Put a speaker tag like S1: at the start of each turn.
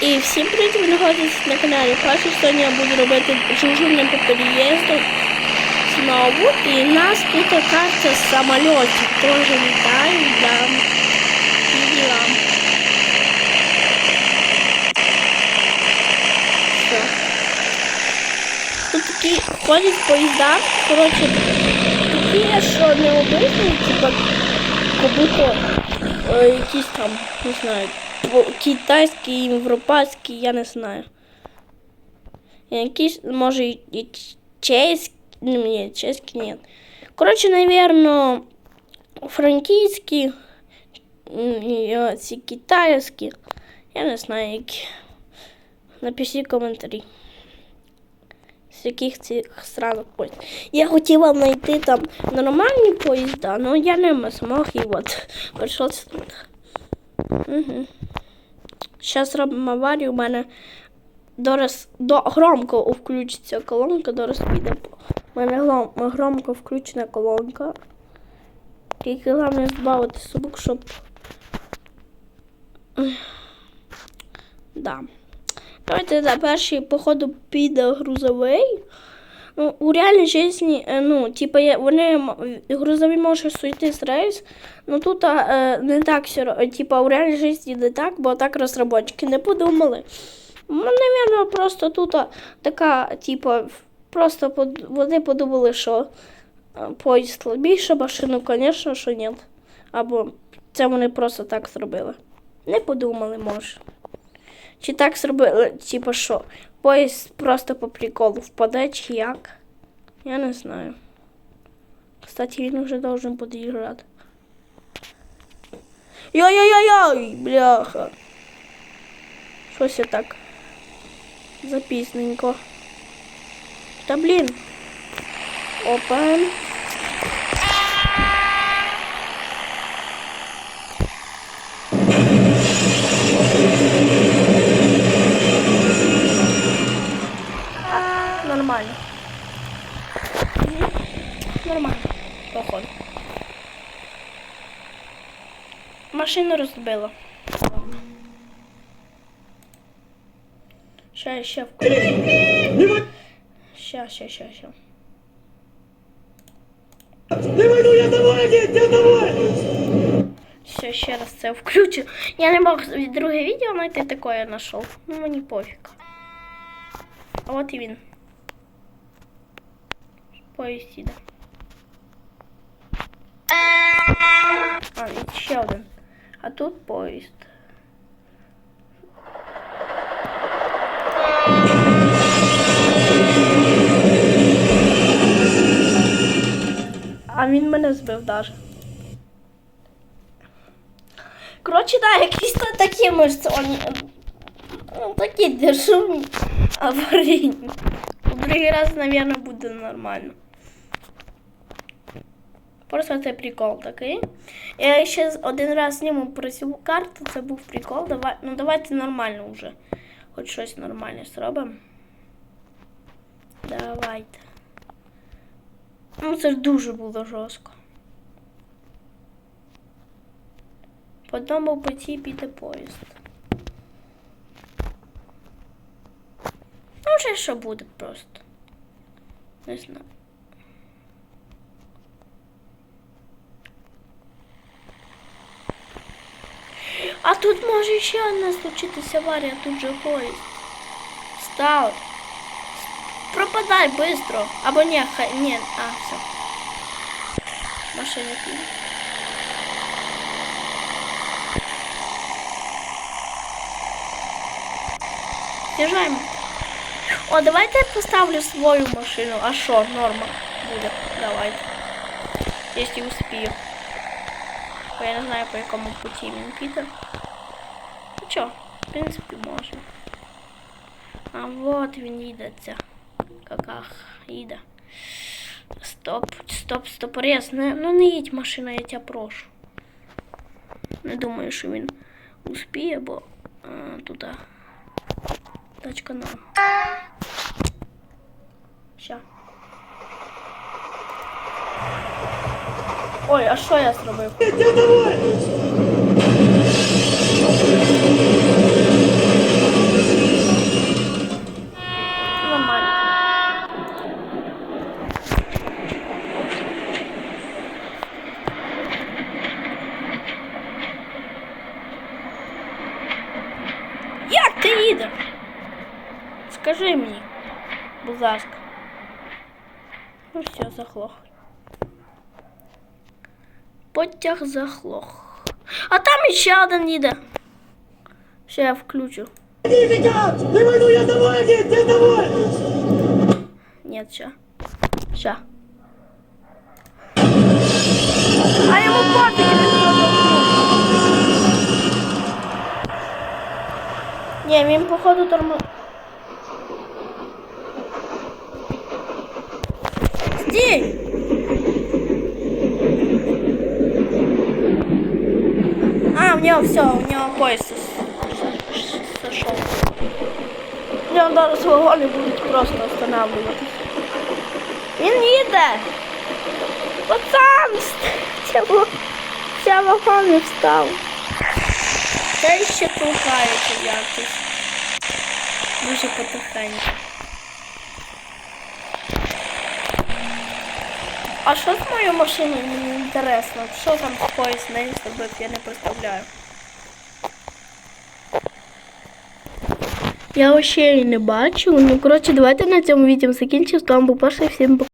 S1: і всім привіт, ви на каналі Паша. Сьогодні я буду робити жужжання по переїзду знову. І в нас тут карта самольотів. Теж літаю для відео. Тут такі ходять поїзда. Коротше, такі, що не обичні, типа кабуто. Е, якісь там, не знаю, китайські, європейські, я не знаю. Якісь, може, і- чеські, ну, ні, чеські, ні. Коротше, навірно, франкійські, ці китайські, я не знаю, які. Напишіть коментарі. З яких цих странах поїзд. Я хотіла знайти там нормальні поїзда, але я не змог і от прийшлося. Угу. Зараз робимо аварію, у мене дораз, до, громко включиться колонка, дораз піде. У мене гром, громко включена колонка. Тільки головне збавити звук, щоб. Да. Давайте за перший, походу, піде грузовий. Ну, у реальній житті, е, ну, типу, вони грузові можуть сойти з рейс, ну тут е, не так все, типу, у реальній житті не так, бо так розробники не подумали. Ну, Навірно, просто тут а, така, типу, просто вони подумали, що е, поїзд слабіше, машину, звісно, що ні. Або це вони просто так зробили. Не подумали, може. Чи так зробили, типу що? Поїзд просто по приколу впаде, чи як? Я не знаю. Кстати, він вже должен під'їжджати. Йой-йой-йой, бляха. Щось я так. Запісненько. Та блін. Опа. Машину розбила. Ща, ще включу. Ща, ща, ща, ща.
S2: Не войну, я домой, я домой!
S1: Ще, ще раз це включу. Я не мог друге відео знайти таке я знайшов. Ну мені пофіг. А от і він. Поїзд іде. А, і ще один. А тут поїзд. А він мене збив даже. Коротше, да, якісь то такі ми ж сьогодні. Ну, такі дешеві аварійні. У другий раз, мабуть, буде нормально. Просто це прикол такий. Я ще один раз зніму про цю карту, це був прикол. Давай, ну давайте нормально вже. Хоч щось нормальне зробимо. Давайте. Ну це ж дуже було жорстко. По одному путі піде поїзд. Ну, вже що буде просто. Не знаю. А тут може ще одна случитися аварія, тут же поїзд. Став. Пропадай быстро. Або ні, хай. Ні, а, все. Машина піде. З'їжджаємо. О, давайте я поставлю свою машину. А що, норма буде. Давайте. Якщо успію. Бо я не знаю, по якому путі він піде. Ну чо, в принципі, можна. А вот він їде ця. Каках, їде. Стоп, стоп, стопорез. Не, ну не їдь машина, я тебе прошу. Не думаю, що він успіє, бо а, туди. Тачка на. Ща. Ой, а що я зробив? Скажи мені, будь ласка. Ну все, заглох. Потяг заглох. А там іще один їде. Ще я включу.
S2: Никитка! Не войну я домой, дед, я домой!
S1: Нет, ща. Ща. А ему пофиг, він продовжує. Ні, він походу тормо... Стій! А, у нього все, у нього пояс сошел. У нього зараз вагони будуть просто останавливатись. Він! Пацан! Чого? Ця вагон не встав. Та ще толкається якось. Дуже потихеньку. А що з моєю машиною? Мені інтересно. Що там поїзд з нею зробив, я не представляю. Я її не бачу. Ну, коротше, давайте на цьому відео закінчимо. З вами був перший всім пока.